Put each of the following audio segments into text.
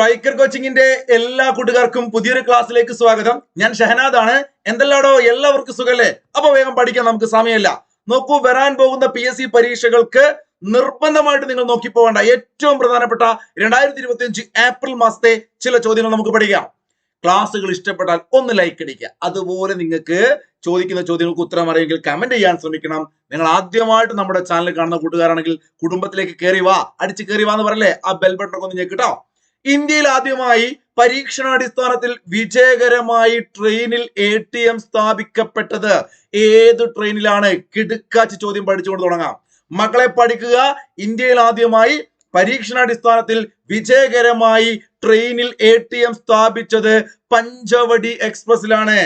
Striker കോച്ചിങ്ങിന്റെ എല്ലാ കൂട്ടുകാർക്കും പുതിയൊരു ക്ലാസ്സിലേക്ക് സ്വാഗതം. ഞാൻ ഷഹനാദ് ആണ് എന്തെല്ലാടോ? എല്ലാവർക്കും സുഖല്ലേ? അപ്പൊ വേഗം പഠിക്കാൻ നമുക്ക് സമയമില്ല. നോക്കൂ വരാൻ പോകുന്ന പി എസ് സി പരീക്ഷകൾക്ക് നിർബന്ധമായിട്ട് നിങ്ങൾ നോക്കി പോകേണ്ട ഏറ്റവും പ്രധാനപ്പെട്ട രണ്ടായിരത്തി ഇരുപത്തി അഞ്ച് ഏപ്രിൽ മാസത്തെ ചില ചോദ്യങ്ങൾ നമുക്ക് പഠിക്കാം. ക്ലാസ്സുകൾ ഇഷ്ടപ്പെട്ടാൽ ഒന്ന് ലൈക്ക് അടിക്കുക. അതുപോലെ നിങ്ങൾക്ക് ചോദിക്കുന്ന ചോദ്യങ്ങൾക്ക് ഉത്തരം അറിയെങ്കിൽ കമന്റ് ചെയ്യാൻ ശ്രമിക്കണം. നിങ്ങൾ ആദ്യമായിട്ട് നമ്മുടെ ചാനൽ കാണുന്ന കൂട്ടുകാരാണെങ്കിൽ കുടുംബത്തിലേക്ക് കയറി വാ. അടിച്ച് കയറി വാ എന്ന് പറയല്ലേ ആ ബെൽ ബട്ടൺ ഒന്ന് ഞെക്കിട്ടോ ഇന്ത്യയിൽ ആദ്യമായി പരീക്ഷണാടിസ്ഥാനത്തിൽ വിജയകരമായി ട്രെയിനിൽ എ ടി എം സ്ഥാപിക്കപ്പെട്ടത് ഏത് ട്രെയിനിലാണ്? കിടുക്കാച്ച് ചോദ്യം പഠിച്ചുകൊണ്ട് തുടങ്ങാം. മക്കളെ പഠിക്കുക ഇന്ത്യയിൽ ആദ്യമായി പരീക്ഷണാടിസ്ഥാനത്തിൽ വിജയകരമായി ട്രെയിനിൽ എ ടി എം സ്ഥാപിച്ചത് പഞ്ചവടി എക്സ്പ്രസിലാണ്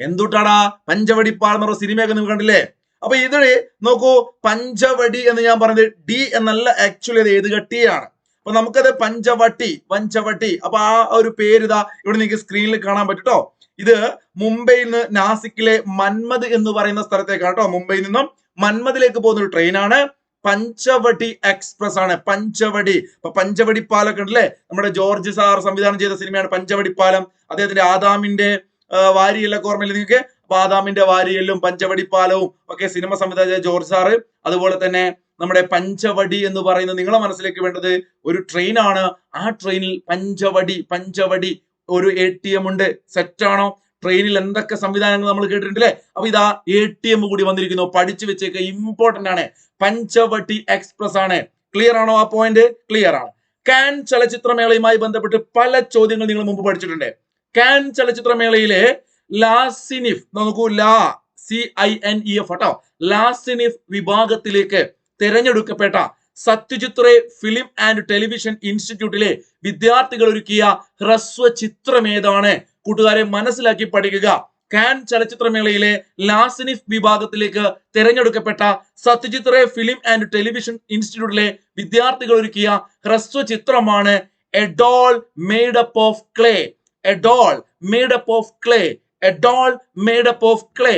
എന്തുട്ടാടാ? പഞ്ചവടി പാൽ പറഞ്ഞ സിനിമയൊക്കെ നിങ്ങൾ കണ്ടില്ലേ? അപ്പൊ ഇതിൽ നോക്കൂ പഞ്ചവടി എന്ന് ഞാൻ പറഞ്ഞത് ഡി എന്നല്ല ആക്ച്വലി അത് ഏത് കട്ടിയാണ്? അപ്പൊ നമുക്കത് പഞ്ചവട്ടി പഞ്ചവട്ടി അപ്പൊ ആ ഒരു പേര് ഇതാ ഇവിടെ നിങ്ങൾക്ക് സ്ക്രീനിൽ കാണാൻ പറ്റും ഇത് മുംബൈയിൽ നിന്ന് നാസിക്കിലെ മന്മദ് എന്ന് പറയുന്ന സ്ഥലത്തേക്കാണ് കേട്ടോ. മുംബൈയിൽ നിന്നും മന്മദിലേക്ക് പോകുന്ന ഒരു ട്രെയിനാണ് പഞ്ചവടി എക്സ്പ്രസ് ആണ്. പഞ്ചവടി. ഇപ്പൊ പഞ്ചവടി പാലൊക്കെ ഉണ്ടല്ലേ? നമ്മുടെ ജോർജ് സാർ സംവിധാനം ചെയ്ത സിനിമയാണ് പഞ്ചവടി പാലം. അദ്ദേഹത്തിന്റെ ആദാമിന്റെ വാരിയലൊക്കെ ഓർമ്മയില്ല നിങ്ങൾക്ക്? അപ്പൊ ആദാമിന്റെ വാരിയലും പഞ്ചവടി പാലവും ഒക്കെ സിനിമ സംവിധാനം ചെയ്ത ജോർജ് സാറ്. അതുപോലെ തന്നെ നമ്മുടെ പഞ്ചവടി എന്ന് പറയുന്നത് നിങ്ങളെ മനസ്സിലേക്ക് വേണ്ടത് ഒരു ട്രെയിൻ ആണ്. ആ ട്രെയിനിൽ പഞ്ചവടി പഞ്ചവടി ഒരു എ ടി എം ഉണ്ട്. സെറ്റ് ആണോ? ട്രെയിനിൽ എന്തൊക്കെ സംവിധാനങ്ങൾ നമ്മൾ കേട്ടിട്ടുണ്ടല്ലേ? അപ്പൊ ഇതാ എ ടി എം കൂടി വന്നിരിക്കുന്നു. പഠിച്ചു വെച്ചേക്ക് ഇമ്പോർട്ടന്റ് ആണ്. പഞ്ചവട്ടി എക്സ്പ്രസ് ആണ്. ക്ലിയർ ആണോ ആ പോയിന്റ് ക്ലിയർ ആണ്. കാൻ ചലച്ചിത്രമേളയുമായി ബന്ധപ്പെട്ട് പല ചോദ്യങ്ങൾ നിങ്ങൾ മുമ്പ് പഠിച്ചിട്ടുണ്ട്. കാൻ ചലച്ചിത്രമേളയിലെ ലാസിനിഫ് നോക്കൂ la C I N E F കേട്ടോ. ലാസിനിഫ് വിഭാഗത്തിലേക്ക് തിരഞ്ഞെടുക്കപ്പെട്ട Satyajit Ray film and television ഇൻസ്റ്റിറ്റ്യൂട്ടിലെ വിദ്യാർത്ഥികൾ ഒരുക്കിയ ഹ്രസ്വ ചിത്രം ഏതാണ്? കൂട്ടുകാരെ മനസ്സിലാക്കി പഠിക്കുക. കാൻ ചലച്ചിത്രമേളയിലെ ലാസിനിഫ് വിഭാഗത്തിലേക്ക് തിരഞ്ഞെടുക്കപ്പെട്ട Satyajit Ray film and television ഇൻസ്റ്റിറ്റ്യൂട്ടിലെ വിദ്യാർത്ഥികൾ ഒരുക്കിയ ഹ്രസ്വ ചിത്രമാണ് a doll made up of clay a doll made up of clay a doll made up of clay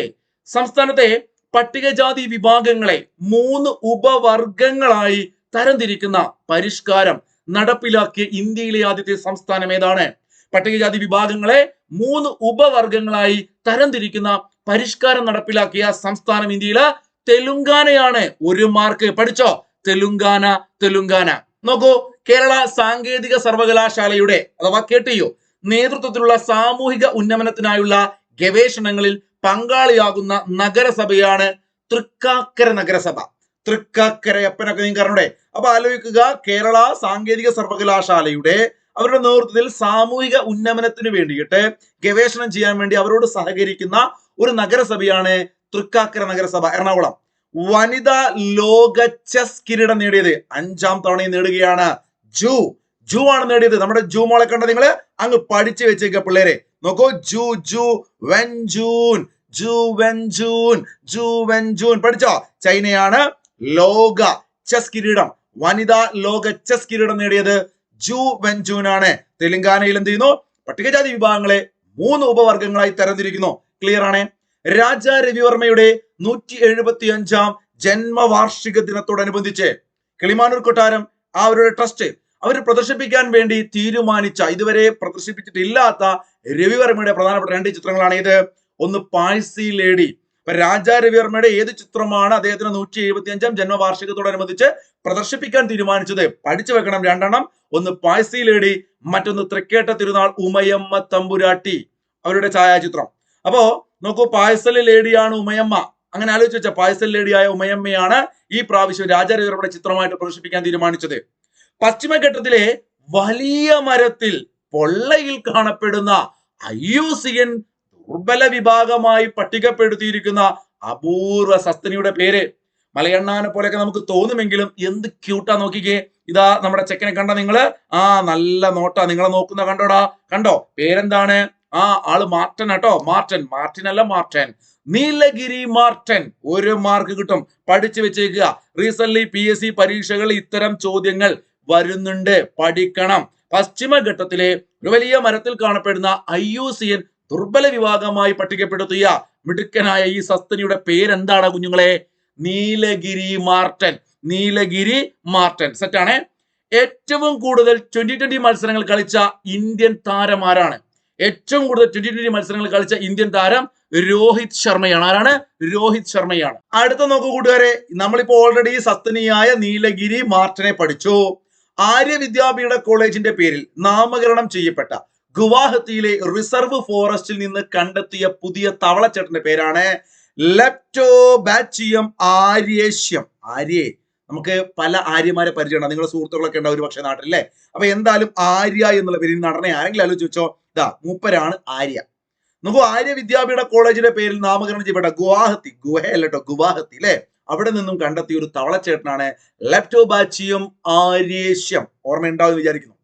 സംസ്ഥാനത്തെ പട്ടികജാതി വിഭാഗങ്ങളെ മൂന്ന് ഉപവർഗങ്ങളായി തരംതിരിക്കുന്ന പരിഷ്കാരം നടപ്പിലാക്കിയ ഇന്ത്യയിലെ ആദ്യത്തെ സംസ്ഥാനം ഏതാണ്? പട്ടികജാതി വിഭാഗങ്ങളെ മൂന്ന് ഉപവർഗങ്ങളായി തരംതിരിക്കുന്ന പരിഷ്കാരം നടപ്പിലാക്കിയ സംസ്ഥാനം ഇന്ത്യയിലെ തെലുങ്കാനയാണ്. ഒരു മാർക്ക് പഠിച്ചോ? തെലുങ്കാന തെലുങ്കാന. നോക്കൂ കേരള സാങ്കേതിക സർവകലാശാലയുടെ അഥവാ കേട്ടിയോ നേതൃത്വത്തിലുള്ള സാമൂഹിക ഉന്നമനത്തിനായുള്ള ഗവേഷണങ്ങളിൽ പങ്കാളിയാകുന്ന നഗരസഭയാണ് തൃക്കാക്കര നഗരസഭ. തൃക്കാക്കര അപ്പനൊക്കെ നിങ്ങൾക്ക് അറിഞ്ഞൂടെ അപ്പൊ ആലോചിക്കുക കേരള സാങ്കേതിക സർവകലാശാലയുടെ അവരുടെ നേതൃത്വത്തിൽ സാമൂഹിക ഉന്നമനത്തിന് വേണ്ടിയിട്ട് ഗവേഷണം ചെയ്യാൻ വേണ്ടി അവരോട് സഹകരിക്കുന്ന ഒരു നഗരസഭയാണ് തൃക്കാക്കര നഗരസഭ എറണാകുളം. വനിതാ ലോക ചെസ് കിരീടം നേടിയത് അഞ്ചാം തവണയും നേടുകയാണ്. ജൂ ജൂ ആണ് നേടിയത്. നമ്മുടെ ജൂ മോളെ കണ്ട നിങ്ങൾ അങ്ങ് പഠിച്ചു വെച്ചേക്ക പിള്ളേരെ. നോക്കൂ Ju Ju Wenjun. Ju Wenjun. Ju Wenjun. പഠിച്ചോ? ചൈനയാണ് ലോക ചെസ് കിരീടം. വനിതാ ലോക ചെസ് കിരീടം നേടിയത് ജൂ വെൻ ജൂൻ ആണ്. തെലങ്കാനയിൽ എന്ത് ചെയ്യുന്നു? പട്ടികജാതി വിഭാഗങ്ങളെ മൂന്ന് ഉപവർഗങ്ങളായി തരംതിരിക്കുന്നു. ക്ലിയർ ആണ്? രാജ രവിവർമ്മയുടെ നൂറ്റി എഴുപത്തി അഞ്ചാം ജന്മവാർഷിക ദിനത്തോടനുബന്ധിച്ച് കിളിമാനൂർ കൊട്ടാരം ആ അവരുടെ ട്രസ്റ്റ് അവർ പ്രദർശിപ്പിക്കാൻ വേണ്ടി തീരുമാനിച്ച ഇതുവരെ പ്രദർശിപ്പിച്ചിട്ടില്ലാത്ത രവിവർമ്മയുടെ പ്രധാനപ്പെട്ട രണ്ട് ചിത്രങ്ങളാണ് ഇത് ഒന്ന് പാഴ്സി ലേഡി. രാജ രവിവർമ്മയുടെ ഏത് ചിത്രമാണ് അദ്ദേഹത്തിന് നൂറ്റി എഴുപത്തി അഞ്ചാം ജന്മവാർഷികത്തോടനുബന്ധിച്ച് പ്രദർശിപ്പിക്കാൻ തീരുമാനിച്ചത്? പഠിച്ചു വെക്കണം രണ്ടെണ്ണം. ഒന്ന് പാഴ്സി ലേഡി മറ്റൊന്ന് തൃക്കേട്ട തിരുനാൾ ഉമയമ്മ തമ്പുരാട്ടി അവരുടെ ഛായാചിത്രം. അപ്പോ നോക്കൂ പായസൽ ലേഡിയാണ് ഉമയമ്മ. അങ്ങനെ ആലോചിച്ച പായസൽ ലേഡിയായ ഉമയമ്മയാണ് ഈ പ്രാവശ്യം രാജാ രവിവർമ്മയുടെ ചിത്രമായിട്ട് പ്രദർശിപ്പിക്കാൻ തീരുമാനിച്ചത്. പശ്ചിമഘട്ടത്തിലെ വലിയ മരത്തിൽ പൊള്ളയിൽ കാണപ്പെടുന്ന അയ്യൂസിയൻ ദുർബല വിഭാഗമായി പട്ടികപ്പെടുത്തിയിരിക്കുന്ന അപൂർവ സസ്തനിയുടെ പേര്. മലയണ്ണാനെ പോലെയൊക്കെ നമുക്ക് തോന്നുമെങ്കിലും എന്ത് ക്യൂട്ടാ നോക്കിക്കേ. ഇതാ നമ്മുടെ ചെക്കനെ കണ്ട നിങ്ങൾ? ആ നല്ല നോട്ടാ. നിങ്ങളെ നോക്കുന്ന കണ്ടോടാ. കണ്ടോ? പേരെന്താണ്? ആ ആൾ മാർട്ടൻ കേട്ടോ മാർട്ടൻ. മാർട്ടിൻ അല്ല മാർട്ടൻ. നീലഗിരി മാർട്ടൻ. ഒരു മാർക്ക് കിട്ടും. പഠിച്ചു വെച്ചേക്കുക. റീസെന്റ് പി എസ് സി പരീക്ഷകൾ ഇത്തരം ചോദ്യങ്ങൾ. വരുന്നുണ്ട്. പഠിക്കണം. പശ്ചിമഘട്ടത്തിലെ ഒരു വലിയ മരത്തിൽ കാണപ്പെടുന്ന ഐ യു സിയൻ ദുർബല വിഭാഗമായി പട്ടികപ്പെടുത്തിയ മിടുക്കനായ ഈ സസ്തനിയുടെ പേരെന്താണ് കുഞ്ഞുങ്ങളെ? നീലഗിരി മാർട്ടൻ. നീലഗിരി മാർട്ടൻ. സെറ്റാണ് ഏറ്റവും കൂടുതൽ ട്വന്റി ട്വന്റി മത്സരങ്ങൾ കളിച്ച ഇന്ത്യൻ താരമാരാണ് ഏറ്റവും കൂടുതൽ ട്വന്റി ട്വന്റി മത്സരങ്ങൾ കളിച്ച ഇന്ത്യൻ താരം രോഹിത് ശർമ്മയാണ്. ആരാണ്? രോഹിത് ശർമ്മയാണ്. അടുത്ത നോക്കൂ കൂട്ടുകാരെ. നമ്മളിപ്പോ ഓൾറെഡി സസ്തനിയായ നീലഗിരി മാർട്ടനെ പഠിച്ചു. ആര്യ വിദ്യാപീഠ കോളേജിന്റെ പേരിൽ നാമകരണം ചെയ്യപ്പെട്ട ഗുവാഹത്തിയിലെ റിസർവ് ഫോറസ്റ്റിൽ നിന്ന് കണ്ടെത്തിയ പുതിയ തവളച്ചേട്ടന്റെ പേരാണ് ലെപ്റ്റോബാച്ചിയം ആര്യേഷ്യം ആര്യ നമുക്ക് പല ആര്യമാരെ പരിചയമാണ് നിങ്ങളുടെ സുഹൃത്തുക്കളൊക്കെ ഉണ്ടാവും ഒരു പക്ഷേ നാട്ടിലല്ലേ? അപ്പൊ എന്തായാലും ആര്യ എന്നുള്ള പേരിൽ നടനെ ആരെങ്കിലും ആലോചിച്ച് ഇതാ മൂപ്പരാണ് ആര്യ. നോക്കൂ ആര്യ വിദ്യാപീഠ കോളേജിന്റെ പേരിൽ നാമകരണം ചെയ്യപ്പെട്ട ഗുവാഹത്തി ഗുഹയല്ലോ ഗുവാഹത്തി അല്ലെ? അവിടെ നിന്നും കണ്ടെത്തിയ ഒരു തവളച്ചേട്ടനാണ് ലെപ്റ്റോബാച്ചിയം ആര്യേഷ്യം ഓർമ്മയുണ്ടാവും വിചാരിക്കുന്നു.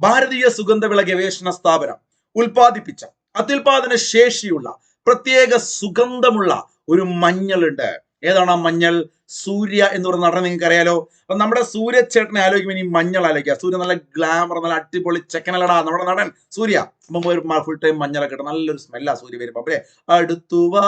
ഭാരതീയ സുഗന്ധവിള ഗവേഷണ സ്ഥാപനം ഉൽപാദിപ്പിച്ച അത്യുൽപാദന ശേഷിയുള്ള പ്രത്യേക സുഗന്ധമുള്ള ഒരു മഞ്ഞളുണ്ട്. ഏതാണ് ആ മഞ്ഞൾ? സൂര്യ എന്ന് പറയുന്ന നടനെ നിങ്ങൾക്ക് അറിയാലോ? അപ്പൊ നമ്മുടെ സൂര്യ ചേട്ടനെ ആലോചിക്കുമ്പോൾ ഇനി മഞ്ഞൾ ആലോചിക്കുക സൂര്യ നല്ല ഗ്ലാമർ നല്ല അടിപൊളി ചെക്കനല്ലടാ. നമ്മുടെ നടൻ സൂര്യ. അപ്പം ഒരു ഫുൾ ടൈം മഞ്ഞളൊക്കെ കിട്ടും നല്ലൊരു സ്മെല്ലാ സൂര്യ വരുമ്പോ. അല്ലേ അടുത്തു വാ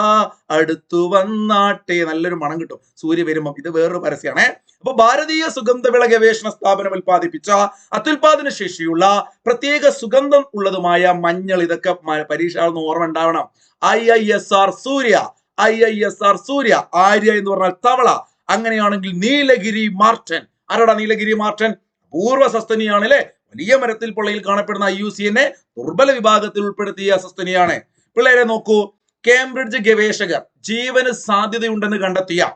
അടുത്തു വന്നാട്ടെ നല്ലൊരു മണം കിട്ടും സൂര്യ വരുമ്പോ. ഇത് വേറൊരു പരസ്യമാണേ അപ്പൊ ഭാരതീയ സുഗന്ധവിള ഗവേഷണ സ്ഥാപനം ഉൽപ്പാദിപ്പിച്ച അത്യുൽപാദന ശേഷിയുള്ള പ്രത്യേക സുഗന്ധം ഉള്ളതുമായ മഞ്ഞൾ ഇതൊക്കെ പരീക്ഷ ഓർമ്മ ഉണ്ടാവണം. I I S R Surya. I I S R Surya. Arya എന്ന് പറഞ്ഞാൽ തവള. അങ്ങനെയാണെങ്കിൽ നീലഗിരി മാർട്ടൻ. ആരാടാ നീലഗിരി മാർട്ടൻ? പൂർവ സസ്തനിയാണ് അല്ലെ വലിയ മരത്തിൽ പൊള്ളയിൽ കാണപ്പെടുന്ന ഐ യു സി എന്നെ ദുർബല വിഭാഗത്തിൽ ഉൾപ്പെടുത്തിയ സസ്തനിയാണ്. പിള്ളേരെ നോക്കൂ. കേംബ്രിഡ്ജ് ഗവേഷകർ ജീവന് സാധ്യതയുണ്ടെന്ന് കണ്ടെത്തിയ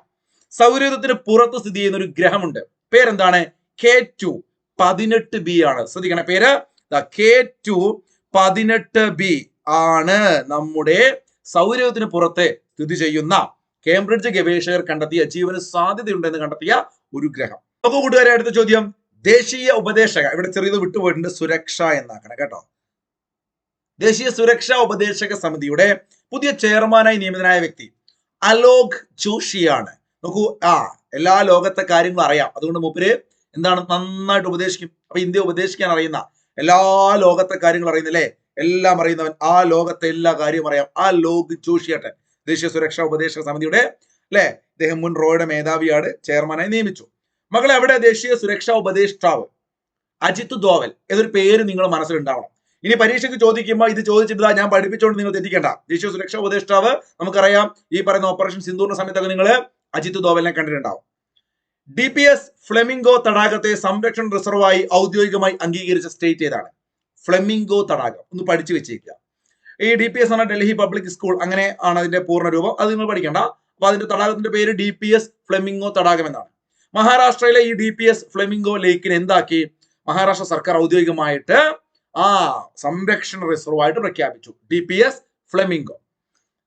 സൗരയൂഥത്തിന് പുറത്ത് സ്ഥിതി ചെയ്യുന്ന ഒരു ഗ്രഹമുണ്ട്. പേരെന്താണ്? കെ ടു പതിനെട്ട് ബി ആണ്. ശ്രദ്ധിക്കണേ പേര്. കെ ടു പതിനെട്ട് ബി ആണ് നമ്മുടെ സൗരയൂഥത്തിന് പുറത്തെ സ്ഥിതി ചെയ്യുന്ന കേംബ്രിഡ്ജ് ഗവേഷകർ കണ്ടെത്തിയ ജീവന് സാധ്യതയുണ്ടെന്ന് കണ്ടെത്തിയ ഒരു ഗ്രഹം. അപ്പൊ കൂട്ടുകാരെ അടുത്ത ചോദ്യം. ദേശീയ ഉപദേശക. ഇവിടെ ചെറിയത് വിട്ടുപോയിട്ടുണ്ട്. സുരക്ഷ എന്നാക്കണം കേട്ടോ. ദേശീയ സുരക്ഷാ ഉപദേശക സമിതിയുടെ പുതിയ ചെയർമാനായി നിയമിതനായ വ്യക്തി അലോക് ജോഷിയാണ്. നോക്കൂ ആ എല്ലാ ലോകത്തെ കാര്യങ്ങളും അറിയാം. അതുകൊണ്ട് മൂപ്പര് എന്താണ് നന്നായിട്ട് ഉപദേശിക്കും. അപ്പൊ ഇന്ത്യ ഉപദേശിക്കാൻ അറിയുന്ന എല്ലാ ലോകത്തെ കാര്യങ്ങളും അറിയുന്നില്ലേ? എല്ലാം അറിയുന്നവൻ ആ ലോകത്തെ എല്ലാ കാര്യവും അറിയാം. ആ ലോക് ജോഷിയേട്ടൻ. ദേശീയ സുരക്ഷാ ഉപദേശക സമിതിയുടെ അല്ലെ ഇദ്ദേഹം മുൻ റോയുടെ മേധാവിയാണ് ചെയർമാനായി നിയമിച്ചു. മകളെ അവിടെ ദേശീയ സുരക്ഷാ ഉപദേഷ്ടാവ് അജിത് ദോവൽ എന്നൊരു പേര് നിങ്ങൾ മനസ്സിലുണ്ടാവണം. ഇനി പരീക്ഷയ്ക്ക് ചോദിക്കുമ്പോൾ ഇത് ചോദിച്ചിട്ട് ഞാൻ പഠിപ്പിച്ചുകൊണ്ട് നിങ്ങൾ തെറ്റിക്കേണ്ട. ദേശീയ സുരക്ഷാ ഉപദേഷ്ടാവ് നമുക്കറിയാം ഈ പറയുന്ന ഓപ്പറേഷൻ സിന്ധൂറിന്റെ സമയത്തൊക്കെ നിങ്ങൾ അജിത് ദോവലിനെ കണ്ടിട്ടുണ്ടാവും. ഡി പി എസ് ഫ്ലെമിംഗോ തടാകത്തെ സംരക്ഷണ റിസർവായി ഔദ്യോഗികമായി അംഗീകരിച്ച സ്റ്റേറ്റ് ഏതാണ്? ഫ്ലെമിംഗോ തടാകം. ഒന്ന് പഠിച്ചു വെച്ചേക്കുക ഈ ഡി പി എസ് ആണ് ഡൽഹി പബ്ലിക് സ്കൂൾ അങ്ങനെ ആണ് അതിന്റെ പൂർണ രൂപം. അത് നിങ്ങൾ പഠിക്കേണ്ട. അപ്പൊ അതിന്റെ തടാകത്തിന്റെ പേര് ഡി പി എസ് ഫ്ലെമിംഗോ തടാകം എന്നാണ്. മഹാരാഷ്ട്രയിലെ ഈ ഡി പി എസ് ഫ്ലെമിംഗോ ലേക്കിന് എന്താക്കി? മഹാരാഷ്ട്ര സർക്കാർ ഔദ്യോഗികമായിട്ട് ആ സംരക്ഷണ റിസർവ് ആയിട്ട് പ്രഖ്യാപിച്ചു. ഡി പി എസ് ഫ്ലെമിംഗോ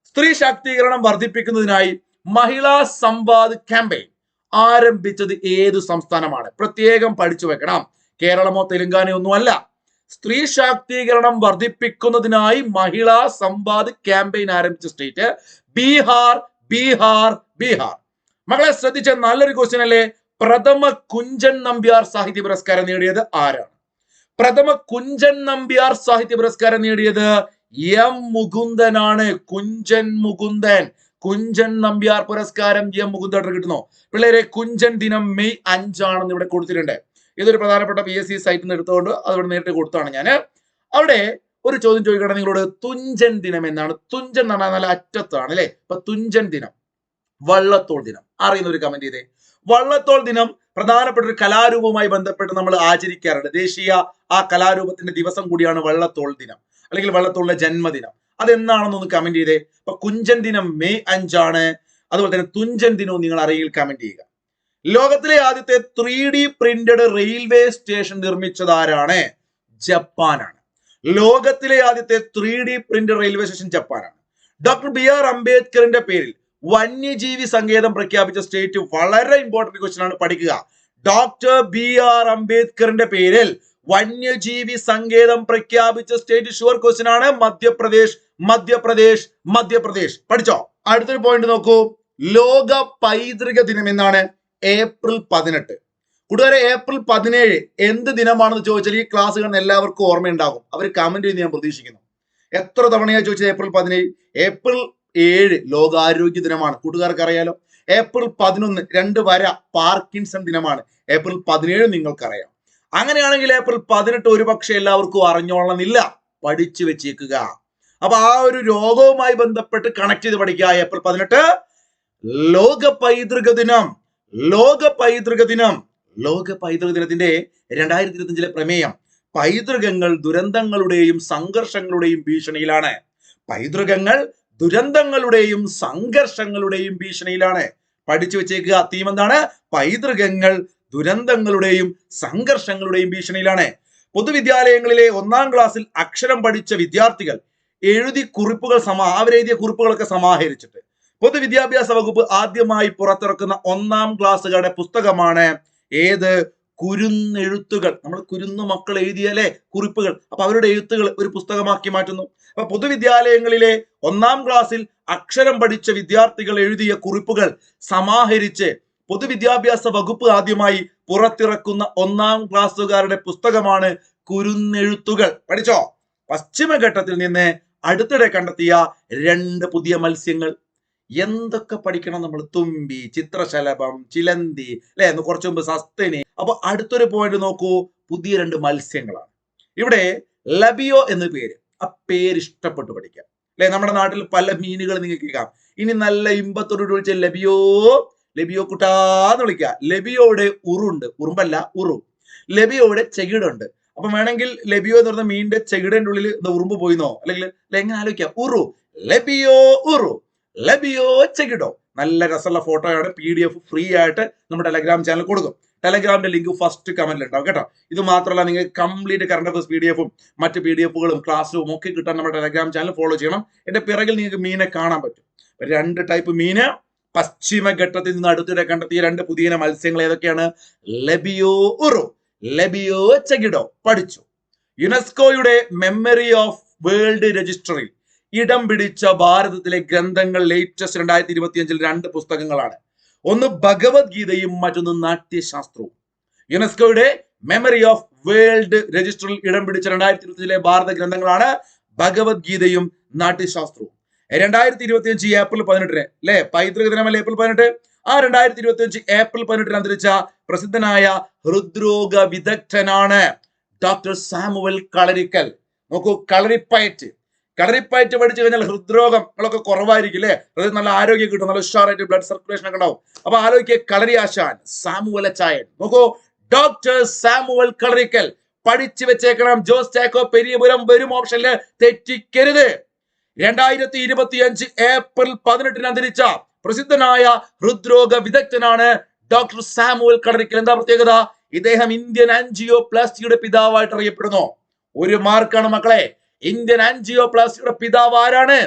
സ്ത്രീ ശാക്തീകരണം വർദ്ധിപ്പിക്കുന്നതിനായി മഹിളാ സംവാദ് ക്യാമ്പയിൻ ആരംഭിച്ചത് ഏത് സംസ്ഥാനമാണ്? പ്രത്യേകം പഠിച്ചു വെക്കണം. കേരളമോ തെലങ്കാനയോ ഒന്നും അല്ല സ്ത്രീ ശാക്തീകരണം വർദ്ധിപ്പിക്കുന്നതിനായി മഹിളാ സംവാദ് ക്യാമ്പയിൻ ആരംഭിച്ച സ്റ്റേറ്റ് ബീഹാർ ബീഹാർ ബീഹാർ. മകളെ ശ്രദ്ധിച്ച നല്ലൊരു ക്വസ്റ്റ്യൻ അല്ലേ? പ്രഥമ കുഞ്ചൻ നമ്പ്യാർ സാഹിത്യ പുരസ്കാരം നേടിയത് ആരാണ്? പ്രഥമ കുഞ്ചൻ നമ്പ്യാർ സാഹിത്യ പുരസ്കാരം നേടിയത് എം മുകുന്ദനാണ്. കുഞ്ചൻ മുകുന്ദൻ. കുഞ്ചൻ നമ്പ്യാർ പുരസ്കാരം എം മുകുന്ദൻ കിട്ടുന്നു. പിള്ളേരെ കുഞ്ചൻ ദിനം മെയ് അഞ്ചാണെന്ന് ഇവിടെ കൊടുത്തിട്ടുണ്ട്. ഇതൊരു പ്രധാനപ്പെട്ട പി എസ് സി സൈറ്റിൽ നിന്ന് എടുത്തുകൊണ്ട് അതോടെ നേരിട്ട് കൊടുത്താണ് ഞാൻ അവിടെ ഒരു ചോദ്യം ചോദിക്കട്ടെ നിങ്ങളോട് തുഞ്ചൻ ദിനം എന്നാണ്. തുഞ്ചൻ എന്ന് പറഞ്ഞാൽ നല്ല അറ്റത്താണ് അല്ലെ? ഇപ്പൊ തുഞ്ചൻ ദിനം വള്ളത്തോൾ ദിനം. അറിയുന്ന ഒരു കമന്റ് ചെയ്തേ. വള്ളത്തോൾ ദിനം പ്രധാനപ്പെട്ട ഒരു കലാരൂപവുമായി ബന്ധപ്പെട്ട് നമ്മൾ ആചരിക്കാറുണ്ട്. ദേശീയ ആ കലാരൂപത്തിന്റെ ദിവസം കൂടിയാണ് വള്ളത്തോൾ ദിനം അല്ലെങ്കിൽ വള്ളത്തോളിന്റെ ജന്മദിനം. അതെന്നാണെന്നൊന്ന് കമന്റ് ചെയ്തേ. അപ്പൊ കുഞ്ചൻ ദിനം മെയ് അഞ്ചാണ്. അതുപോലെ തന്നെ തുഞ്ചൻ ദിനവും നിങ്ങൾ അറിയിൽ കമന്റ് ചെയ്യുക. ലോകത്തിലെ ആദ്യത്തെ three D printed railway station നിർമ്മിച്ചത് ആരാണ്? ജപ്പാനാണ്. ലോകത്തിലെ ആദ്യത്തെ three D printed railway station ജപ്പാനാണ്. Doctor B R അംബേദ്കറിന്റെ പേരിൽ വന്യജീവി സങ്കേതം പ്രഖ്യാപിച്ച സ്റ്റേറ്റ് വളരെ ഇമ്പോർട്ടന്റ് ക്വസ്റ്റ്യൻ ആണ് പഠിക്കുക. ഡോക്ടർ ബി ആർ അംബേദ്കറിന്റെ പേരിൽ വന്യജീവി സങ്കേതം പ്രഖ്യാപിച്ച സ്റ്റേറ്റ് ഷുവർ ക്വസ്റ്റ്യൻ ആണ്. മധ്യപ്രദേശ് മധ്യപ്രദേശ് മധ്യപ്രദേശ്. പഠിച്ചോ? അടുത്തൊരു പോയിന്റ് നോക്കൂ. ലോക പൈതൃക ദിനം എന്നാണ്. ഏപ്രിൽ പതിനെട്ട്. കൂട്ടുകാരെ ഏപ്രിൽ പതിനേഴ് എന്ത് ദിനമാണെന്ന് ചോദിച്ചാൽ ഈ ക്ലാസ് കാണുന്ന എല്ലാവർക്കും ഓർമ്മയുണ്ടാകും. അവർ കമന്റ് ചെയ്യുന്ന ഞാൻ പ്രതീക്ഷിക്കുന്നു. എത്ര തവണയാണ് ചോദിച്ചത് ഏപ്രിൽ പതിനേഴ്? ഏപ്രിൽ ഏഴ് ലോകാരോഗ്യ ദിനമാണ്. കൂട്ടുകാർക്ക് അറിയാലോ. ഏപ്രിൽ പതിനൊന്ന് രണ്ട് വര പാർക്കിൻസൺ ദിനമാണ്. ഏപ്രിൽ പതിനേഴ് നിങ്ങൾക്കറിയാം. അങ്ങനെയാണെങ്കിൽ ഏപ്രിൽ പതിനെട്ട് ഒരു പക്ഷെ എല്ലാവർക്കും അറിഞ്ഞോളണമെന്നില്ല. പഠിച്ചു വെച്ചേക്കുക. അപ്പൊ ആ ഒരു രോഗവുമായി ബന്ധപ്പെട്ട് കണക്ട് ചെയ്ത് പഠിക്കുക. ഏപ്രിൽ പതിനെട്ട് ലോക പൈതൃക ദിനം. ലോക പൈതൃക ദിനം. ലോക പൈതൃക ദിനത്തിന്റെ രണ്ടായിരത്തി ഇരുപത്തിയഞ്ചിലെ പ്രമേയം പൈതൃകങ്ങൾ ദുരന്തങ്ങളുടെയും സംഘർഷങ്ങളുടെയും ഭീഷണിയിലാണ്. പൈതൃകങ്ങൾ ദുരന്തങ്ങളുടെയും സംഘർഷങ്ങളുടെയും ഭീഷണിയിലാണ്. പഠിച്ചു വെച്ചേക്കുക. തീം എന്താണ്? പൈതൃകങ്ങൾ ദുരന്തങ്ങളുടെയും സംഘർഷങ്ങളുടെയും ഭീഷണിയിലാണ്. പൊതുവിദ്യാലയങ്ങളിലെ ഒന്നാം ക്ലാസ്സിൽ അക്ഷരം പഠിച്ച വിദ്യാർത്ഥികൾ എഴുതി കുറിപ്പുകൾ സമാ അവരെഴുതിയ കുറിപ്പുകളൊക്കെ സമാഹരിച്ചിട്ട് പൊതുവിദ്യാഭ്യാസ വകുപ്പ് ആദ്യമായി പുറത്തിറക്കുന്ന ഒന്നാം ക്ലാസ്സുകാരുടെ പുസ്തകമാണ് ഏത്? കുരുന്നെഴുത്തുകൾ. നമ്മൾ കുരുന്നു മക്കൾ എഴുതിയല്ലേ? കുറിപ്പുകൾ. അപ്പൊ അവരുടെ എഴുത്തുകൾ ഒരു പുസ്തകമാക്കി മാറ്റുന്നു. അപ്പൊ പൊതുവിദ്യാലയങ്ങളിലെ ഒന്നാം ക്ലാസ്സിൽ അക്ഷരം പഠിച്ച വിദ്യാർത്ഥികൾ എഴുതിയ കുറിപ്പുകൾ സമാഹരിച്ച് പൊതുവിദ്യാഭ്യാസ വകുപ്പ് ആദ്യമായി പുറത്തിറക്കുന്ന ഒന്നാം ക്ലാസ്സുകാരുടെ പുസ്തകമാണ് കുരുന്നെഴുത്തുകൾ. പഠിച്ചോ? പശ്ചിമഘട്ടത്തിൽ നിന്ന് അടുത്തിടെ കണ്ടെത്തിയ രണ്ട് പുതിയ മത്സ്യങ്ങൾ. എന്തൊക്കെ പഠിക്കണം നമ്മൾ? തുമ്പി ചിത്രശലഭം ചിലന്തി അല്ലെ? കുറച്ചു മുമ്പ് സസ്തനി. അപ്പൊ അടുത്തൊരു പോയിന്റ് നോക്കൂ. പുതിയ രണ്ട് മത്സ്യങ്ങളാണ്. ഇവിടെ ലബിയോ എന്ന പേര്. ആ പേര് ഇഷ്ടപ്പെട്ട് പഠിക്കാം. അല്ലെ? നമ്മുടെ നാട്ടിൽ പല മീനുകൾ നിങ്ങൾക്ക് കേൾക്കാം. ഇനി നല്ല ഇമ്പത്തോട് വിളിച്ച ലബിയോ ലബിയോ കുട്ടാന്ന് വിളിക്കുക. ലബിയോയുടെ ഉറുണ്ട്. ഉറുമ്പല്ല ഉറു. ലബിയോയുടെ ചെകിടുണ്ട്. അപ്പൊ വേണമെങ്കിൽ ലബിയോ എന്ന് പറഞ്ഞ മീനിന്റെ ചെകിടന്റെ ഉള്ളിൽ ഉറുമ്പ് പോയിന്നോ? അല്ലെങ്കിൽ എങ്ങനെ ആലോചിക്കാം? ഉറു. ലബിയോ ഉറു. ലബിയോ ചെകിടോ നല്ല രസമുള്ള ഫോട്ടോയാണ് പി ഡി എഫ് ഫ്രീ ആയിട്ട് നമ്മുടെ ടെലഗ്രാം ചാനൽ കൊടുക്കും. ടെലഗ്രാമിന്റെ ലിങ്ക് ഫസ്റ്റ് കമന്റിൽ ഉണ്ടാവും കേട്ടോ. ഇത് മാത്രമല്ല നിങ്ങൾ complete current affairs P D എഫും മറ്റ് പി ഡി എഫുകളും ക്ലാസ് റൂമും ഒക്കെ കിട്ടാൻ നമ്മുടെ ടെലഗ്രാം ചാനൽ ഫോളോ ചെയ്യണം. എന്റെ പിറകിൽ നിങ്ങൾക്ക് മീനെ കാണാൻ പറ്റും. രണ്ട് ടൈപ്പ് മീന് പശ്ചിമഘട്ടത്തിൽ നിന്ന് അടുത്തിടെ കണ്ടെത്തിയ രണ്ട് പുതിയ മത്സ്യങ്ങൾ ഏതൊക്കെയാണ്? ലബിയോ ഉറു. ലബിയോ ചെകിഡോ പഠിച്ചു. യുനെസ്കോയുടെ മെമ്മറി ഓഫ് വേൾഡ് രജിസ്റ്ററിൽ ഇടം പിടിച്ച ഭാരതത്തിലെ ഗ്രന്ഥങ്ങൾ ലേറ്റസ്റ്റ് രണ്ടായിരത്തി ഇരുപത്തിയഞ്ചിൽ രണ്ട് പുസ്തകങ്ങളാണ്. ഒന്ന് ഭഗവത്ഗീതയും മറ്റൊന്ന് നാട്യശാസ്ത്രവും. യുനെസ്കോയുടെ മെമ്മറി ഓഫ് വേൾഡ് രജിസ്റ്ററിൽ ഇടം പിടിച്ച രണ്ടായിരത്തി ഇരുപത്തിയഞ്ചിലെ ഭാരത ഗ്രന്ഥങ്ങളാണ് ഭഗവത്ഗീതയും നാട്യശാസ്ത്രവും. രണ്ടായിരത്തി ഇരുപത്തിയഞ്ച് ഏപ്രിൽ പതിനെട്ടിന് അല്ലെ പൈതൃക ദിനമല്ല ഏപ്രിൽ പതിനെട്ട്? ആ രണ്ടായിരത്തി ഇരുപത്തിയഞ്ച് ഏപ്രിൽ പതിനെട്ടിന് അന്തരിച്ച പ്രസിദ്ധനായ ഹൃദ്രോഗ വിദഗ്ധനാണ് ഡോക്ടർ സാമുവൽ കളരിക്കൽ. നോക്കൂ കളരിപ്പയറ്റ്. കളരിപ്പയറ്റ് പഠിച്ചു കഴിഞ്ഞാൽ ഹൃദ്രോഗങ്ങളൊക്കെ കുറവായിരിക്കും അല്ലേ അതായത് നല്ല ആരോഗ്യം കിട്ടും നല്ല ഉഷാറായിട്ട് ബ്ലഡ് സർക്കുലേഷൻ ഒക്കെ ഉണ്ടാവും. അപ്പൊ ആലോചിക്കുക കളരി ആശാൻ സാമുവൽ ചായൻ നോക്കൂ ഡോക്ടർ സാമുവൽ കളറിക്കൽ പഠിച്ചു വെച്ചേക്കണം. ജോസ് ചാക്കോ പെരിയപുരം വരും ഓപ്ഷനിൽ തെറ്റിക്കരുത്. രണ്ടായിരത്തി ഇരുപത്തി അഞ്ച് ഏപ്രിൽ പതിനെട്ടിന് അന്തരിച്ച പ്രസിദ്ധനായ ഹൃദ്രോഗ വിദഗ്ധനാണ് ഡോക്ടർ സാമുവൽ കളരിക്കൽ. എന്താ പ്രത്യേകത? ഇദ്ദേഹം ഇന്ത്യൻ ആൻജിയോ പ്ലാസ്റ്റിയുടെ പിതാവായിട്ട് അറിയപ്പെടുന്നു. ഒരു മാർക്കാണ് മക്കളെ. ഇന്ത്യൻ ആൻജിയോ പ്ലാസ്റ്റിയുടെ പിതാവ് ആരാണ്?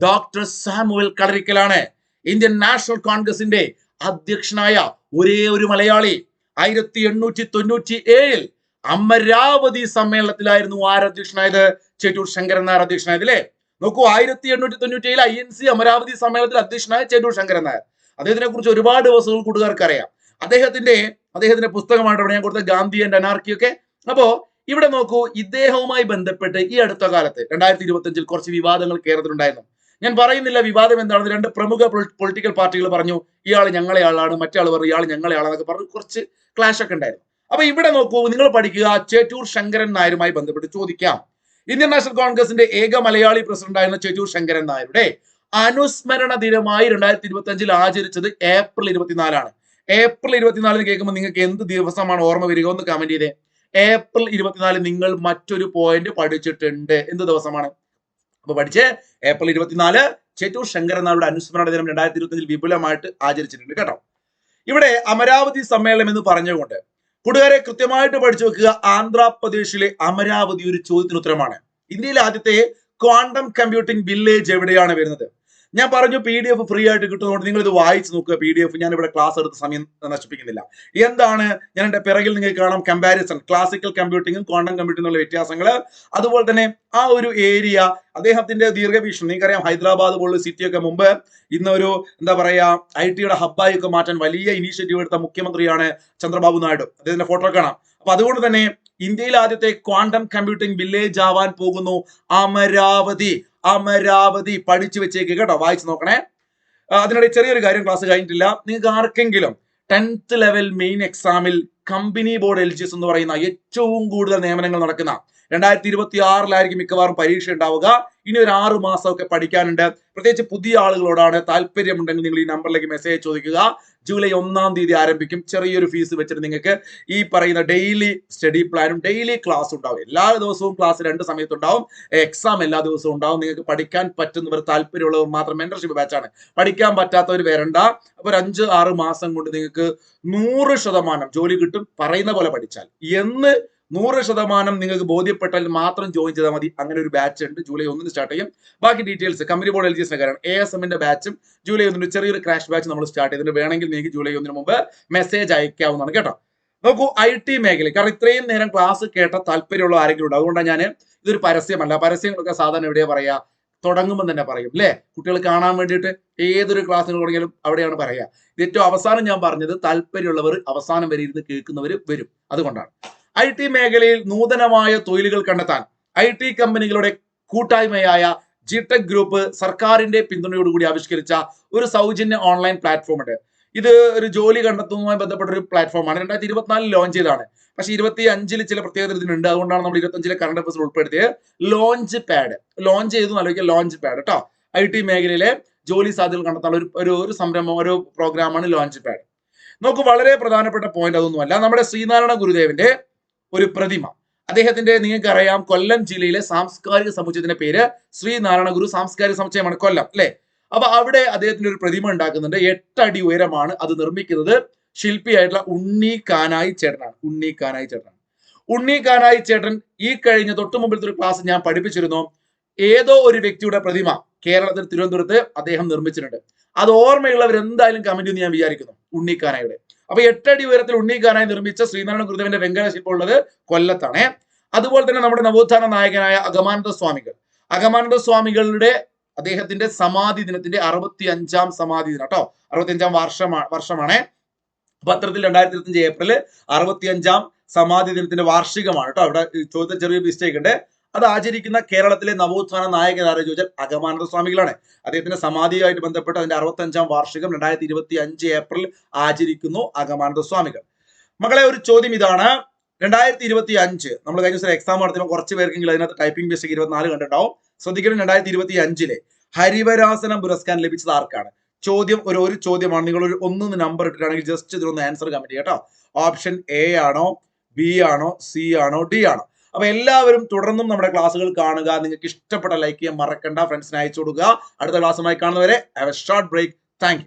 ഡോക്ടർ സാമുവൽ കളരിക്കലാണ് ഇന്ത്യൻ നാഷണൽ കോൺഗ്രസിന്റെ അധ്യക്ഷനായ ഒരേ ഒരു മലയാളി. ആയിരത്തി എണ്ണൂറ്റി തൊണ്ണൂറ്റി ഏഴിൽ അമരാവതി സമ്മേളനത്തിലായിരുന്നു ആരധ്യക്ഷനായത് ചേറ്റൂർ ശങ്കരൻ നായർ അധ്യക്ഷനായത് അല്ലേ? നോക്കൂ ആയിരത്തി എണ്ണൂറ്റി തൊണ്ണൂറ്റി ഏഴിൽ ഐ എൻ സി അമരാവതി സമ്മേളനത്തിൽ അധ്യക്ഷനായ ചേറ്റൂർ ശങ്കരൻ നായർ. അദ്ദേഹത്തിനെ കുറിച്ച് ഒരുപാട് ദിവസങ്ങൾ കൂട്ടുകാർക്ക് അറിയാം അദ്ദേഹത്തിന്റെ അദ്ദേഹത്തിന്റെ പുസ്തകമാണ് ഇവിടെ ഞാൻ കൊടുത്ത ഗാന്ധി ആൻഡ് അനാർക്കിയൊക്കെ. അപ്പോ ഇവിടെ നോക്കൂ ഇദ്ദേഹവുമായി ബന്ധപ്പെട്ട് ഈ അടുത്ത കാലത്ത് രണ്ടായിരത്തി ഇരുപത്തിയഞ്ചിൽ കുറച്ച് വിവാദങ്ങൾ കേരളത്തിലുണ്ടായിരുന്നു. ഞാൻ പറയുന്നില്ല വിവാദം എന്താണെന്ന് രണ്ട് പ്രമുഖ പൊളിറ്റിക്കൽ പാർട്ടികൾ പറഞ്ഞു ഇയാൾ ഞങ്ങളെ ആളാണ് മറ്റേ ആൾ പറഞ്ഞു ഇയാൾ ഞങ്ങളെ ആളാണെന്ന് പറഞ്ഞു കുറച്ച് ക്ലാഷ് ഒക്കെ ഉണ്ടായിരുന്നു. അപ്പൊ ഇവിടെ നോക്കൂ നിങ്ങൾ പഠിക്കുക ചേറ്റൂർ ശങ്കരൻ നായരുമായി ബന്ധപ്പെട്ട് ചോദിക്കാം. ഇന്ത്യൻ നാഷണൽ കോൺഗ്രസിന്റെ ഏക മലയാളി പ്രസിഡന്റ് ആയിരുന്ന ചേറ്റൂർ ശങ്കരൻ നായരുടെ അനുസ്മരണ ദിനമായി രണ്ടായിരത്തി ഇരുപത്തി അഞ്ചിൽ ആചരിച്ചത് ഏപ്രിൽ ഇരുപത്തിനാലാണ്. ഏപ്രിൽ ഇരുപത്തിനാലിന് കേൾക്കുമ്പോൾ നിങ്ങൾക്ക് എന്ത് ദിവസമാണ് ഓർമ്മ വരിക? ഒന്ന് കമന്റ് ചെയ്തേ. ഏപ്രിൽ ഇരുപത്തിനാല് നിങ്ങൾ മറ്റൊരു പോയിന്റ് പഠിച്ചിട്ടുണ്ട്. എന്ത് ദിവസമാണ്? അപ്പൊ പഠിച്ച് ഏപ്രിൽ ഇരുപത്തിനാല് ചേറ്റൂർ ശങ്കരനാളുടെ അനുസ്മരണ ദിനം രണ്ടായിരത്തി ഇരുപത്തി അഞ്ചിൽ വിപുലമായിട്ട് ആചരിച്ചിട്ടുണ്ട് കേട്ടോ. ഇവിടെ അമരാവതി സമ്മേളനം എന്ന് പറഞ്ഞുകൊണ്ട് കൂട്ടുകാരെ കൃത്യമായിട്ട് പഠിച്ചു വെക്കുക ആന്ധ്രാപ്രദേശിലെ അമരാവതി ഒരു ചോദ്യത്തിന് ഉത്തരമാണ്. ഇന്ത്യയിലെ ആദ്യത്തെ ക്വാണ്ടം കമ്പ്യൂട്ടിംഗ് വില്ലേജ് എവിടെയാണ് വരുന്നത്? ഞാൻ പറഞ്ഞു പി ഡി എഫ് ഫ്രീ ആയിട്ട് കിട്ടുന്നതുകൊണ്ട് നിങ്ങൾ ഇത് വായിച്ചു നോക്കുക. പി ഡി എഫ് ഞാൻ ഇവിടെ ക്ലാസ് എടുത്ത് സമയം നശിപ്പിക്കുന്നില്ല. എന്താണ്? ഞാൻ എന്റെ പിറകിൽ നിങ്ങൾക്ക് കാണാം കമ്പാരിസൺ ക്ലാസിക്കൽ കമ്പ്യൂട്ടിങ്ങും ക്വാണ്ടം കമ്പ്യൂട്ടിംഗുള്ള വ്യത്യാസങ്ങൾ അതുപോലെ തന്നെ ആ ഒരു ഏരിയ അദ്ദേഹത്തിന്റെ ദീർഘവീക്ഷണം. നിങ്ങൾക്കറിയാം ഹൈദരാബാദ് പോലുള്ള സിറ്റിയൊക്കെ മുമ്പ് ഇന്നൊരു എന്താ പറയാ ഐ ടിയുടെ ഹബ്ബായി ഒക്കെ മാറ്റാൻ വലിയ ഇനീഷ്യേറ്റീവ് എടുത്ത മുഖ്യമന്ത്രിയാണ് ചന്ദ്രബാബു നായിഡു. അദ്ദേഹത്തിന്റെ ഫോട്ടോ കാണാം. അപ്പൊ അതുകൊണ്ട് തന്നെ ഇന്ത്യയിൽ ആദ്യത്തെ ക്വാണ്ടം കമ്പ്യൂട്ടിംഗ് വില്ലേജ് ആവാൻ പോകുന്നു അമരാവതി. അമരാവതി പഠിച്ചു വെച്ചേക്ക് കേട്ടോ വായിച്ചു നോക്കണേ. അതിനിടെ ചെറിയൊരു കാര്യം ക്ലാസ് കഴിഞ്ഞിട്ടില്ല. നിങ്ങൾക്ക് ആർക്കെങ്കിലും ടെൻത്ത് ലെവൽ മെയിൻ എക്സാമിൽ കമ്പനി ബോർഡ് എൽ എന്ന് പറയുന്ന ഏറ്റവും കൂടുതൽ നിയമനങ്ങൾ നടക്കുന്ന രണ്ടായിരത്തി ഇരുപത്തി ആറിലായിരിക്കും മിക്കവാറും പരീക്ഷ ഉണ്ടാവുക ഇനി ഒരു ആറ് മാസമൊക്കെ പഠിക്കാനുണ്ട്. പ്രത്യേകിച്ച് പുതിയ ആളുകളോടാണ് താല്പര്യമുണ്ടെങ്കിൽ നിങ്ങൾ ഈ നമ്പറിലേക്ക് മെസ്സേജ് ചോദിക്കുക. ജൂലൈ ഒന്നാം തീയതി ആരംഭിക്കും. ചെറിയൊരു ഫീസ് വെച്ചിട്ട് നിങ്ങൾക്ക് ഈ പറയുന്ന ഡെയിലി സ്റ്റഡി പ്ലാനും ഡെയിലി ക്ലാസ് ഉണ്ടാവും. എല്ലാ ദിവസവും ക്ലാസ് രണ്ട് സമയത്തുണ്ടാവും. എക്സാം എല്ലാ ദിവസവും ഉണ്ടാവും. നിങ്ങൾക്ക് പഠിക്കാൻ പറ്റുന്നവർ താല്പര്യമുള്ളവർ മാത്രം മെന്റർഷിപ്പ് ബാച്ചാണ് പഠിക്കാൻ പറ്റാത്തവർ വരണ്ട. അപ്പൊ ഒരു അഞ്ച് ആറ് മാസം കൊണ്ട് നിങ്ങൾക്ക് നൂറ് ശതമാനം ജോലി കിട്ടും. പറയുന്ന പോലെ പഠിച്ചാൽ. എന്ന് നൂറ് ശതമാനം നിങ്ങൾക്ക് ബോധ്യപ്പെട്ടാൽ മാത്രം ജോയിൻ ചെയ്താൽ മതി. അങ്ങനെ ഒരു ബാച്ച് ഉണ്ട്. ജൂലൈ ഒന്നിന് സ്റ്റാർട്ട് ചെയ്യും. ബാക്കി details company board L G S A S എമ്മിന്റെ ബാച്ചും ജൂലൈ ഒന്നിന് ചെറിയൊരു ക്രാഷ് ബാച്ച് നമ്മൾ സ്റ്റാർട്ട് ചെയ്തിട്ട് വേണമെങ്കിൽ നിങ്ങൾക്ക് ജൂലൈ ഒന്നിന് മുമ്പ് മെസ്സേജ് അയക്കാവുന്നതാണ് കേട്ടോ. നോക്കൂ ഐ ടി മേഖല കാരണം ഇത്രയും നേരം ക്ലാസ് കേട്ട താല്പര്യമുള്ള ആരെങ്കിലും ഉണ്ട്? അതുകൊണ്ടാണ് ഞാൻ ഇതൊരു പരസ്യമല്ല. പരസ്യങ്ങളൊക്കെ സാധാരണ എവിടെയാ പറയാ? തുടങ്ങുമ്പോൾ തന്നെ പറയും അല്ലേ? കുട്ടികൾ കാണാൻ വേണ്ടിയിട്ട് ഏതൊരു ക്ലാസ്സിന് തുടങ്ങിയാലും അവിടെയാണ് പറയുക ഏറ്റവും അവസാനം ഞാൻ പറഞ്ഞത് താല്പര്യമുള്ളവർ അവസാനം വരെ ഇരുന്ന് കേൾക്കുന്നവർ വരും. അതുകൊണ്ടാണ്. ഐ ടി മേഖലയിൽ നൂതനമായ തൊഴിലുകൾ കണ്ടെത്താൻ ഐ ടി കമ്പനികളുടെ കൂട്ടായ്മയായ ജിടെക് ഗ്രൂപ്പ് സർക്കാരിന്റെ പിന്തുണയോടുകൂടി ആവിഷ്കരിച്ച ഒരു സൗജന്യ ഓൺലൈൻ പ്ലാറ്റ്ഫോം ഉണ്ട്. ഇത് ഒരു ജോലി കണ്ടെത്തുന്നതുമായി ബന്ധപ്പെട്ട ഒരു പ്ലാറ്റ്ഫോമാണ് രണ്ടായിരത്തി ഇരുപത്തിനാലിൽ ലോഞ്ച് ചെയ്തതാണ്. പക്ഷേ ഇരുപത്തി അഞ്ചിൽ ചില പ്രത്യേകത ഇതിനുണ്ട്. അതുകൊണ്ടാണ് നമ്മൾ ഇരുപത്തഞ്ചിലെ കറണ്ട് അഫേഴ്സ് ഉൾപ്പെടുത്തിയത്. ലോഞ്ച് പാഡ് ലോഞ്ച് ചെയ്തു ആലോചിക്കുക ലോഞ്ച് പാഡ് കേട്ടോ ഐ ടി മേഖലയിലെ ജോലി സാധ്യതകൾ കണ്ടെത്താനുള്ള ഒരു ഒരു സംരംഭം ഒരു പ്രോഗ്രാമാണ് ലോഞ്ച് പാഡ് നമുക്ക് വളരെ പ്രധാനപ്പെട്ട പോയിന്റ് അതൊന്നുമല്ല. നമ്മുടെ ശ്രീനാരായണ ഗുരുദേവന്റെ ഒരു പ്രതിമ. അദ്ദേഹത്തിന്റെ നിങ്ങൾക്ക് അറിയാം കൊല്ലം ജില്ലയിലെ സാംസ്കാരിക സമുച്ചയത്തിന്റെ പേര് ശ്രീനാരായണ ഗുരു സാംസ്കാരിക സമുച്ചയമാണ് കൊല്ലം അല്ലെ? അപ്പൊ അവിടെ അദ്ദേഹത്തിന്റെ ഒരു പ്രതിമ ഉണ്ടാക്കുന്നുണ്ട്. എട്ടടി ഉയരമാണ് അത് നിർമ്മിക്കുന്നത്. ശില്പിയായിട്ടുള്ള ഉണ്ണി കാനായി ചേട്ടനാണ്. ഉണ്ണി കാനായി ചേട്ടനാണ്. ഉണ്ണി കാനായി ചേട്ടൻ ഈ കഴിഞ്ഞ തൊട്ടു മുമ്പിലത്തെ ഒരു ക്ലാസ് ഞാൻ പഠിപ്പിച്ചിരുന്നു. ഏതോ ഒരു വ്യക്തിയുടെ പ്രതിമ കേരളത്തിൽ തിരുവനന്തപുരത്ത് അദ്ദേഹം നിർമ്മിച്ചിട്ടുണ്ട്. അത് ഓർമ്മയുള്ളവർ എന്തായാലും കമന്റ് എന്ന് ഞാൻ വിചാരിക്കുന്നു. ഉണ്ണിക്കാനായുടെ അപ്പൊ എട്ടടി ഉയരത്തിൽ ഉണ്ണിക്കാനായി നിർമ്മിച്ച ശ്രീനാരായണ ഗുരുദേവന്റെ വെങ്കല ശില്പം ഉള്ളത് കൊല്ലത്താണ്. അതുപോലെ തന്നെ നമ്മുടെ നവോത്ഥാന നായകനായ അഗമാനന്ദ സ്വാമികൾ. അഗമാനന്ദ സ്വാമികളുടെ അദ്ദേഹത്തിന്റെ സമാധി ദിനത്തിന്റെ അറുപത്തി അഞ്ചാം സമാധി ദിനം കേട്ടോ. അറുപത്തി അഞ്ചാം വർഷമാണ്. വർഷമാണ് പത്രത്തിൽ രണ്ടായിരത്തി ഇരുപത്തി അഞ്ച് ഏപ്രിൽ അറുപത്തി അഞ്ചാം സമാധി ദിനത്തിന്റെ വാർഷികമാണ് കേട്ടോ. അവിടെ ചോദ്യത്തിൽ ചെറിയ മിസ്റ്റേക്ക് ഉണ്ട്. അത് ആചരിക്കുന്ന കേരളത്തിലെ നവോത്ഥാന നായകൻ ആരെ ചോദിച്ചാൽ അഗമാനന്ദ സ്വാമികളാണ്. അദ്ദേഹത്തിന്റെ സമാധിയുമായിട്ട് ബന്ധപ്പെട്ട് അതിന്റെ അറുപത്തഞ്ചാം വാർഷികം രണ്ടായിരത്തി ഇരുപത്തി അഞ്ച് ഏപ്രിൽ ആചരിക്കുന്നു അഗമാനന്ദ സ്വാമികൾ. മകളെ ഒരു ചോദ്യം ഇതാണ്. രണ്ടായിരത്തി ഇരുപത്തി അഞ്ച് നമ്മൾ കഴിഞ്ഞ ദിവസം എക്സാം നടത്തുമ്പോൾ കുറച്ച് പേർക്കെങ്കിലും അതിനകത്ത് ടൈപ്പിംഗ് മിസ്റ്റേക്ക് ഇരുപത്തിനാല് കണ്ടിട്ടുണ്ടാവും. ശ്രദ്ധിക്കണം രണ്ടായിരത്തി ഇരുപത്തി അഞ്ചിലെ ഹരിവരാസനം പുരസ്കാരം ലഭിച്ചത് ആർക്കാണ്? ചോദ്യം ഒരു ഒരു ചോദ്യമാണ്. നിങ്ങൾ ഒരു ഒന്ന് നമ്പർ ഇട്ടിട്ടാണെങ്കിൽ ജസ്റ്റ് ഇതിലൊന്ന് ആൻസർ കമന്റ് കേട്ടോ ഓപ്ഷൻ എ ആണോ ബി ആണോ സി ആണോ ഡി ആണോ? അപ്പൊ എല്ലാവരും തുടർന്നും നമ്മുടെ ക്ലാസ്സുകൾ കാണുക. നിങ്ങൾക്ക് ഇഷ്ടപ്പെട്ട ലൈക്ക് ചെയ്യാൻ മറക്കണ്ട. ഫ്രണ്ട്സിന് അയച്ചു കൊടുക്കുക. അടുത്ത ക്ലാസ്സുമായി കാണുന്നവരെ have a short break thank